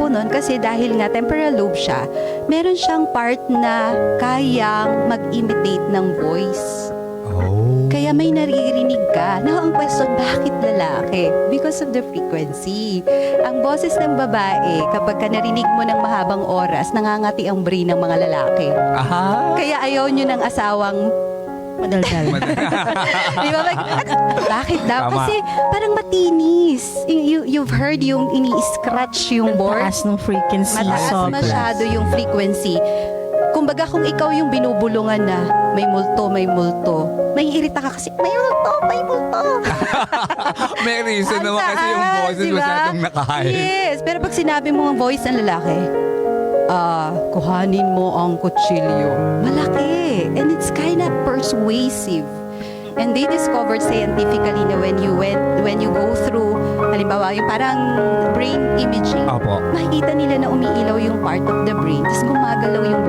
po nun kasi dahil nga temporal lobe siya, meron siyang part na kayang mag-imitate ng voice. Oh. Kaya may naririnig ka. Now, ang question, bakit lalaki? Because of the frequency. Ang boses ng babae, kapag ka narinig mo ng mahabang oras, nangangati ang brain ng mga lalaki. Aha. Kaya ayaw nyo ng asawang Madaldal. Di ba? Like, bakit daw? Tama. Kasi parang matinis. You, you've heard yung ini-scratch yung board. Mataas ng frequency. Mataas sobra. masyado yung frequency. Kumbaga kung ikaw yung binubulungan na may multo, may multo, may irita ka kasi may multo, may multo. May reason Ang naman kasi yung taas, boses di ba? masyadong nakahain. Yes, pero pag sinabi mo ang voice ng lalaki, ah, kuhanin mo ang kutsilyo. Malaki. Persuasive. And they discovered scientifically na when you went, when you go through, halimbawa, yung parang brain imaging, Opo. makikita nila na umiilaw yung part of the brain, tapos gumagalaw yung